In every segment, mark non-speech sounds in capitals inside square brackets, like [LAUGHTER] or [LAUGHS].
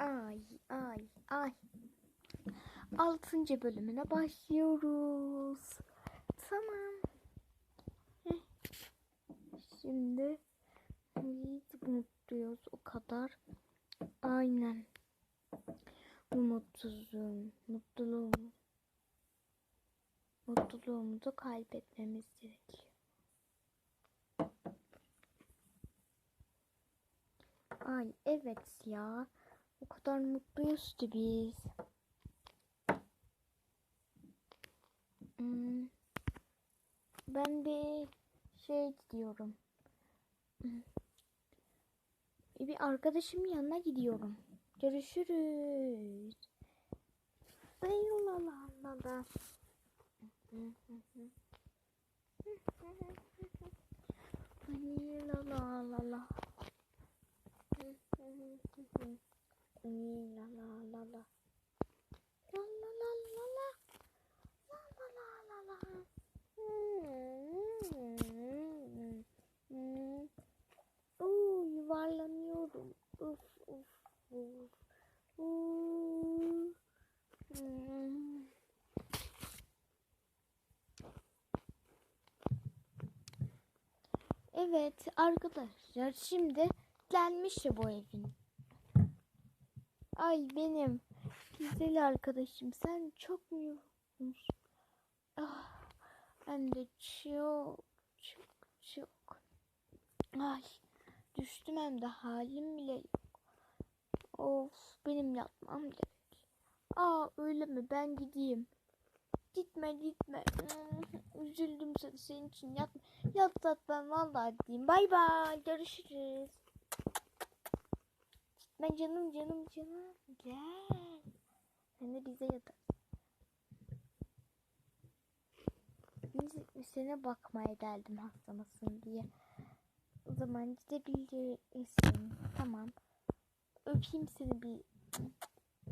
Ay ay ay. Altıncı bölümüne başlıyoruz. Tamam. Heh. Şimdi mutluyuz o kadar. Aynen. Umutsuzluğum, mutluluğum, mutluluğumuzu kaybetmemiz gerekiyor. Ay evet ya. Kadar mutluyuz ki biz. Hmm. Ben bir şey diyorum. Hmm. Bir arkadaşımın yanına gidiyorum. Görüşürüz. Ay la la la la la. Ay la la la la. La la la la la. La la la la la. Hmm. Hmm. Oo, yuvarlanıyorum. Uf uf uf. Uf. Hmm. Evet arkadaşlar şimdi gelmiş ya bu evin. Ay benim güzel arkadaşım sen çok mu yorgunsun? Ah, ben de çok çok çok. Ay düştüm hem de halim bile yok. Of benim yatmam gerek. Aa öyle mi ben gideyim. Gitme gitme. [LAUGHS] Üzüldüm sen- senin için yatma. Yat yat ben vallahi gideyim. Bay bay görüşürüz. Gitme canım canım canım. Gel. Sen de bize yatar. Biz sene bakmaya geldim hasta mısın diye. O zaman gidebilirsin. Tamam. Öpeyim seni bir.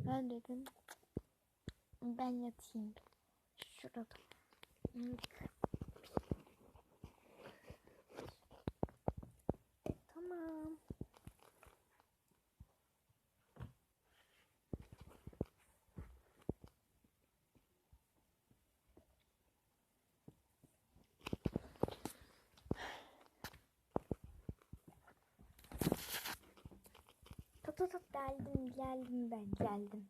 Ben dedim. Ben yatayım. Şurada. Tamam. Tut tut geldim geldim ben geldim.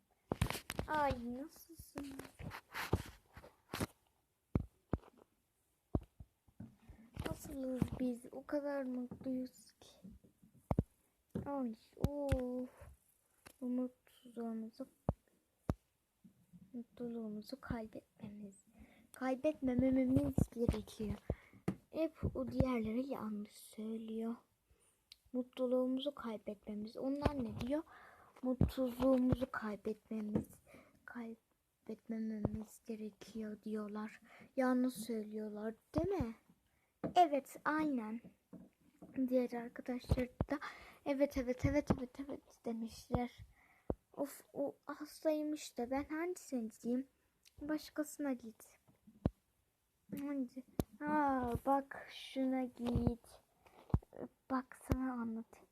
Ay nasılsın? Nasılız biz? O kadar mutluyuz ki. Ay of. Umutsuzluğumuzu mutluluğumuzu kaybetmemiz. Kaybetmememiz gerekiyor. Hep o diğerleri yanlış söylüyor. Mutluluğumuzu kaybetmemiz. Onlar ne diyor? Mutsuzluğumuzu kaybetmemiz. Kaybetmememiz gerekiyor diyorlar. Yanlış söylüyorlar değil mi? Evet aynen. Diğer arkadaşlar da evet evet evet evet evet demişler. Of o hastaymış da ben hangisini diyeyim? Başkasına git. Hadi. Ha bak şuna git. Bak sana anlatayım.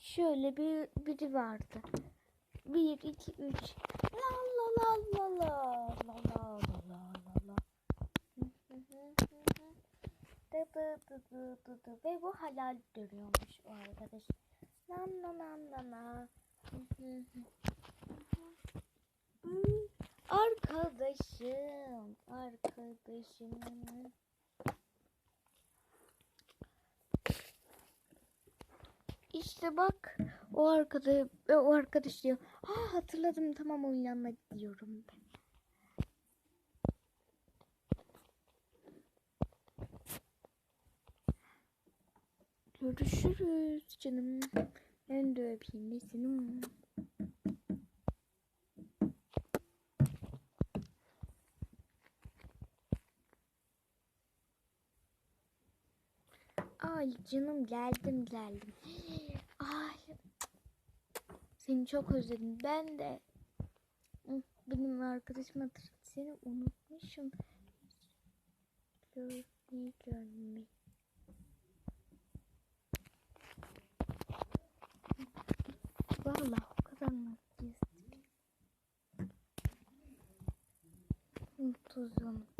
Şöyle bir biri vardı. Bir iki üç. La la la la la la la. Ve bu halal görüyormuş o arkadaş. La la la la. Arkadaşım, arkadaşım. İşte bak o arkada o arkadaş diyor. Ha hatırladım tamam oynanma diyorum ben. Görüşürüz canım. Ben de öpeyim de seni. Ay canım geldim geldim. Ay seni çok özledim. Ben de benim arkadaşım hatırladı. Seni unutmuşum. Görmeyi görmeyi. Vallahi o kadar mı?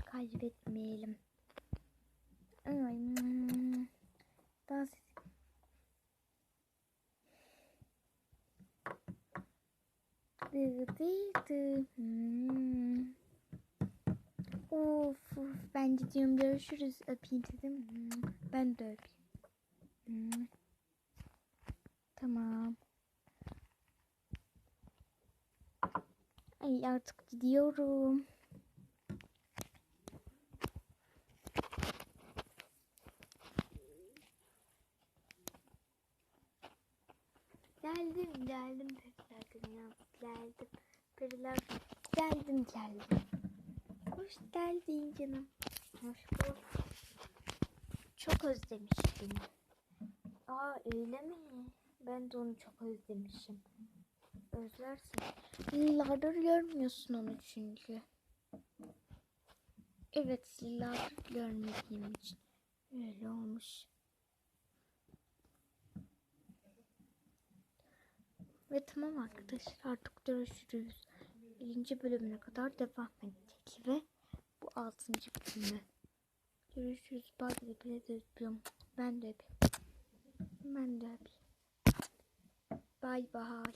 Kaybetmeyelim. Ay, hmm. Dans. Hmm. Of, of ben gidiyorum görüşürüz öpeyim dedim. Hmm, Ben de öpeyim. Hmm. Tamam. Ay artık gidiyorum. Geldim geldim periler dünyası geldim. Periler geldim geldim. Hoş geldin canım. Hoş bulduk. Çok özlemiş beni. Aa öyle mi? Ben de onu çok özlemişim. Özlersin. Yıllardır görmüyorsun onu çünkü. Evet yıllardır görmediğim için. Öyle olmuş. Ve tamam arkadaşlar artık görüşürüz. Birinci bölümüne kadar devam edecek ve bu altıncı bölümü. Görüşürüz. Bay. de öpüyorum. Ben de öpeyim. Ben de öpeyim. Bay bay.